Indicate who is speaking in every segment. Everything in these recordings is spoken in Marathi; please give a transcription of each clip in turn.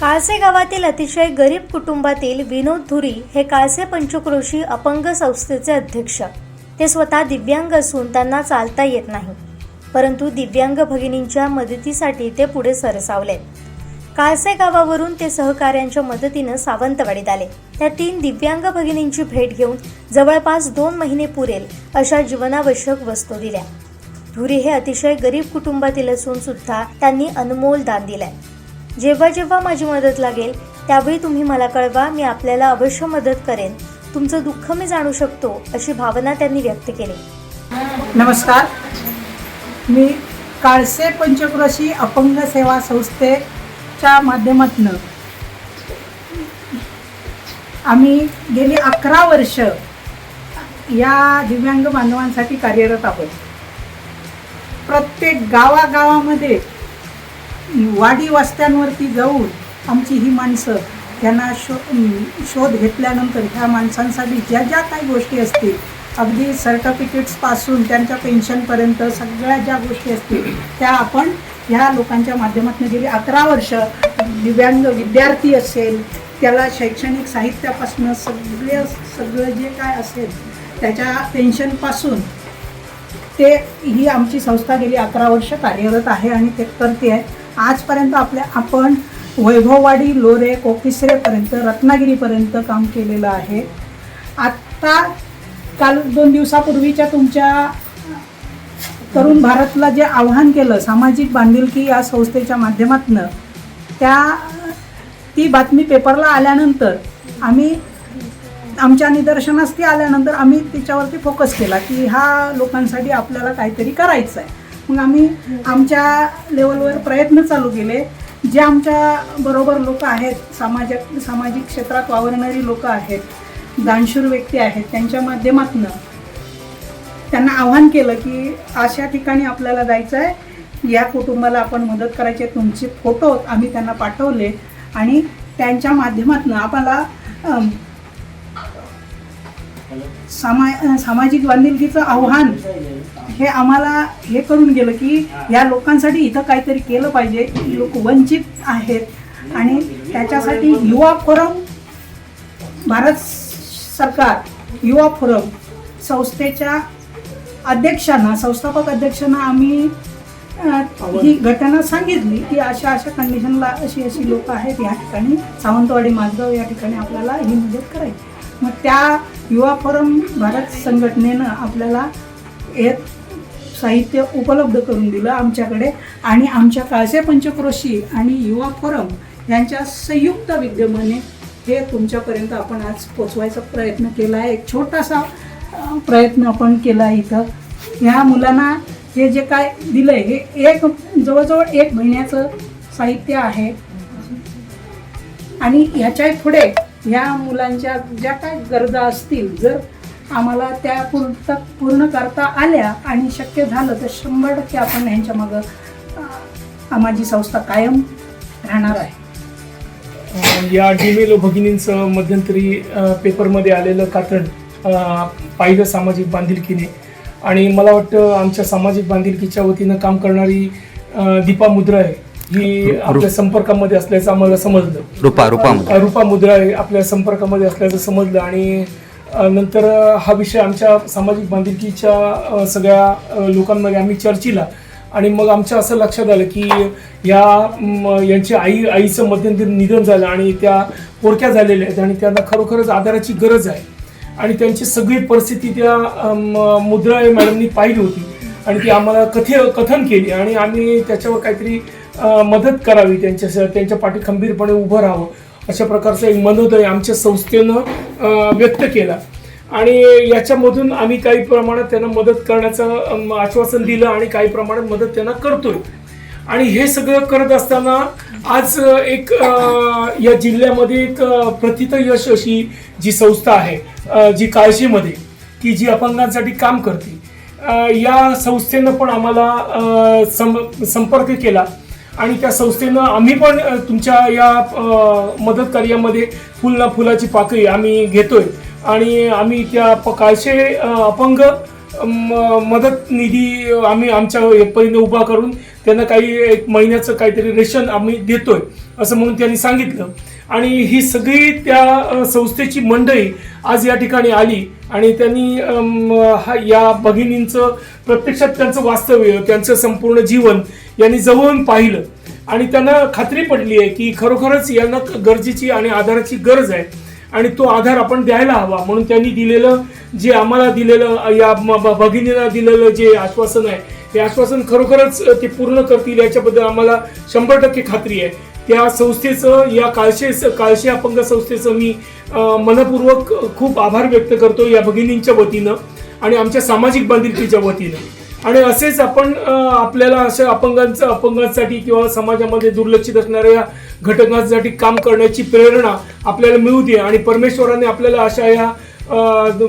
Speaker 1: काळसे गावातील अतिशय गरीब कुटुंबातील विनोद धुरी हे काळसे पंचक्रोशी अपंग संस्थेचे अध्यक्ष. ते स्वतः दिव्यांग असून त्यांना चालता येत नाही. परंतु दिव्यांग भगिनींच्या मदतीसाठी ते पुढे सरसावले. काळसे गावावरून ते सहकाऱ्यांच्या मदतीनं सावंतवाडीत आले. त्या तीन दिव्यांग भगिनींची भेट घेऊन जवळपास दोन महिने पुरेल अशा जीवनावश्यक वस्तू दिल्या. धुरी हे अतिशय गरीब कुटुंबातील असून सुद्धा त्यांनी अनमोल दान दिलंय. जेव्हा जेव्हा माझी मदत लागेल त्यावेळी तुम्ही मला कळवा मी आपल्याला अवश्य मदत करेन. तुमचं दुःख मी जाणू शकतो अशी भावना त्यांनी व्यक्त केली.
Speaker 2: नमस्कार. मी काळसे पंचक्रोशी अपंग सेवा संस्थेच्या माध्यमातून आम्ही गेली अकरा वर्ष या दिव्यांग बांधवांसाठी कार्यरत आहोत. प्रत्येक गावागावामध्ये वाडी वस्त्यांवरती जाऊन आमची ही माणसं त्यांना शो शोध घेतल्यानंतर ह्या माणसांसाठी ज्या ज्या काही गोष्टी असतील अगदी सर्टिफिकेट्सपासून त्यांच्या पेन्शनपर्यंत सगळ्या ज्या गोष्टी असतील त्या आपण ह्या लोकांच्या माध्यमातून गेली. अकरा वर्ष दिव्यांग विद्यार्थी असेल त्याला शैक्षणिक साहित्यापासून सगळे सगळं जे काय असेल त्याच्या पेन्शनपासून ते ही आमची संस्था गेली. अकरा वर्ष कार्यरत आहे आणि ते करते आहे. आजपर्यंत आपल्या आपण वैभववाडी लोरे कोकिसरेपर्यंत रत्नागिरीपर्यंत काम केलेलं आहे. आत्ता काल दोन दिवसापूर्वीच्या तुमच्या तरुण भारतला जे आव्हान केलं सामाजिक बांधिलकी या संस्थेच्या माध्यमातून त्या ती बातमी पेपरला आल्यानंतर आम्ही आमच्या निदर्शनास ती आल्यानंतर आम्ही तिच्यावरती फोकस केला की ह्या लोकांसाठी आपल्याला काहीतरी करायचं आहे मग आम्ही आमच्या लेवलवर प्रयत्न चालू केले जे आमच्या बरोबर लोक आहेत सामाजिक सामाजिक क्षेत्रात वावरणारी लोक आहेत दानशूर व्यक्ती आहेत त्यांच्या माध्यमातून त्यांना आव्हान केलं की अशा ठिकाणी आपल्याला जायचं आहे या कुटुंबाला आपण मदत करायची आहे. तुमचे फोटो आम्ही त्यांना पाठवले आणि त्यांच्या माध्यमातून आम्हाला सामा सामाजिक बांधिलकीचं आव्हान हे आम्हाला हे करून गेलं की या लोकांसाठी इथं काहीतरी केलं पाहिजे. लोक वंचित आहेत आणि त्याच्यासाठी युवा फोरम भारत सरकार युवा फोरम संस्थेच्या अध्यक्षांना संस्थापक अध्यक्षांना आम्ही ही घटना सांगितली की अशा अशा कंडिशनला अशी अशी लोक आहेत या ठिकाणी. सावंतवाडी माझगाव या ठिकाणी आपल्याला ही मदत करायची. मग त्या युवा फोरम भारत संघटनेनं आपल्याला एक साहित्य उपलब्ध करून दिलं आमच्याकडे. आणि आमच्या काळसे पंचक्रोशी आणि युवा फोरम यांच्या संयुक्त विद्यमाने हे तुमच्यापर्यंत आपण आज पोचवायचा प्रयत्न केला आहे. एक छोटासा प्रयत्न आपण केला इथं. ह्या मुलांना हे जे काय दिलं आहे हे एक जवळजवळ एक महिन्याचं साहित्य आहे. आणि ह्याच्या पुढे ह्या मुलांच्या ज्या काय गरजा असतील जर आम्हाला त्या पूर्ण पूर्ण करता आल्या आणि शक्य झालं तर शंभर टक्के आपण ह्यांच्या मागं माझी संस्था कायम राहणार आहे.
Speaker 3: या डिमेलो भगिनींचं मध्यंतरी पेपरमध्ये आलेलं कातड पाहिलं सामाजिक बांधिलकीने. आणि मला वाटतं आमच्या सामाजिक बांधिलकीच्या वतीनं काम करणारी दीपा मुद्रा आहे. ही आपल्या संपर्कामध्ये असल्याचं आम्हाला समजलं.
Speaker 4: रुपा रुपा
Speaker 3: रूपा मुद्राय आपल्या संपर्कामध्ये असल्याचं समजलं आणि नंतर हा विषय आमच्या सामाजिक बांधिलकीच्या सगळ्या लोकांमध्ये आम्ही चर्चिला आणि मग आमच्या असं लक्षात आलं की या यांची आई आईचं मध्यंतरी निधन झालं आणि त्या पोरक्या झालेल्या आहेत आणि त्यांना खरोखरच आधाराची गरज आहे. आणि त्यांची सगळी परिस्थिती त्या अ, म, मुद्राय मॅडमनी पाहिली होती आणि ती आम्हाला कथे कथन केली आणि आम्ही त्याच्यावर काहीतरी मदत करावी त्यांच्या त्यांच्या पाठी खंबीरपणे उभं राहावं अशा प्रकारचं एक मनोदय आमच्या संस्थेनं व्यक्त केला. आणि याच्यामधून आम्ही काही प्रमाणात त्यांना मदत करण्याचं आश्वासन दिलं आणि काही प्रमाणात मदत त्यांना करतोय. आणि हे सगळं करत असताना आज एक या जिल्ह्यामध्ये एक प्रथित यश अशी जी संस्था आहे जी काळजीमध्ये की जी अपंगांसाठी काम करते. या संस्थेनं पण आम्हाला सम संपर्क केला. आणि त्या संस्थेनं आम्ही पण तुमच्या या मदत कार्यामध्ये फुल फुलाची पाकळी आम्ही घेतोय. आणि आम्ही त्या प- काळशे अपंग म- मदत निधी आम्ही आमच्या परीने उभा करून त्यांना काही एक महिन्याचं काहीतरी रेशन आम्ही देतोय असं म्हणून त्यांनी सांगितलं. आणि ही सगळी त्या संस्थेची मंडळी आज या ठिकाणी आली. आणि त्यांनी हा या भगिनींचं प्रत्यक्षात त्यांचं वास्तव्य त्यांचं संपूर्ण जीवन यांनी जवळून पाहिलं. आणि त्यांना खात्री पडली आहे की खरोखरच यांना गरजेची आणि आधाराची गरज आहे. आणि तो आधार आपण द्यायला हवा. म्हणून त्यांनी दिलेलं जे आम्हाला दिलेलं या भगिनींना दिलेलं जे आश्वासन आहे ते आश्वासन खरोखरच ते पूर्ण करतील याच्याबद्दल आम्हाला शंभर टक्के खात्री आहे. त्या संस्थेचं या काळशे काळशे अपंग संस्थेचं मी मनपूर्वक खूप आभार व्यक्त करतो या भगिनींच्या वतीनं आणि आमच्या सामाजिक बांधिलकीच्या वतीनं. आणि असेच आपण आपल्याला अशा अपंगांचं अपंगांसाठी किंवा समाजामध्ये दुर्लक्षित असणाऱ्या या घटकांसाठी काम करण्याची प्रेरणा आपल्याला मिळू दे आणि परमेश्वराने आपल्याला अशा या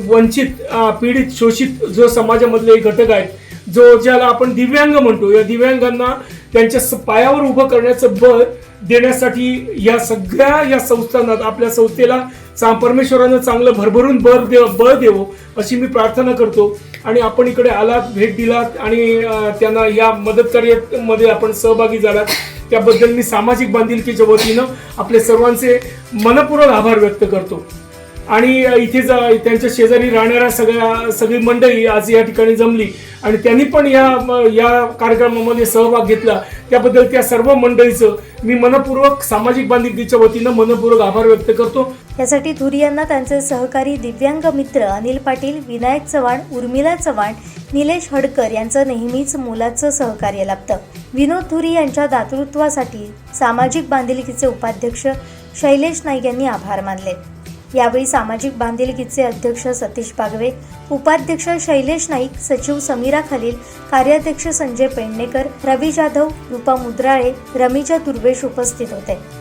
Speaker 3: वंचित पीडित शोषित जो समाजामधले घटक आहेत जो ज्याला आपण दिव्यांग म्हणतो या दिव्यांगांना त्यांच्या पायावर उभं करण्याचं बळ देण्यासाठी या सगळ्या या संस्थांना आपल्या संस्थेला चा- परमेश्वरानं चांगलं भरभरून बळ देव बळ देवो अशी मी प्रार्थना करतो. आणि आपण इकडे आलात भेट दिलात आणि त्यांना या मदत कार्यामध्ये आपण सहभागी झालात. त्याबद्दल मी सामाजिक बांधिलकीच्या वतीनं आपले सर्वांचे मनपूर्वक आभार व्यक्त करतो. आणि इथे जा त्यांच्या शेजारी राहणाऱ्या सगळ्या सगळी मंडळी आज या ठिकाणी जमली. आणि त्यांनी पण या या कार्यक्रमामध्ये सहभाग घेतला. त्याबद्दल त्या सर्व मंडळीचं मी मनपूर्वक सामाजिक बांधिलकीच्या वतीनं मनपूर्वक आभार व्यक्त करतो.
Speaker 1: यासाठी धुरी यांना त्यांचे सहकारी दिव्यांग मित्र अनिल पाटील विनायक चव्हाण उर्मिला चव्हाण निलेश हडकर यांचं नेहमीच मोलाचं सहकार्य लाभतं. विनोद धुरी यांच्या दातृत्वासाठी सामाजिक बांधिलकीचे उपाध्यक्ष शैलेश नाईक यांनी आभार मानले. यावेळी सामाजिक बांधिलकीचे अध्यक्ष सतीश बागवे उपाध्यक्ष शैलेश नाईक सचिव समीरा खलील कार्याध्यक्ष संजय पेडणेकर रवी जाधव रूपा मुद्राळे रमीजा दुर्वेश उपस्थित होते.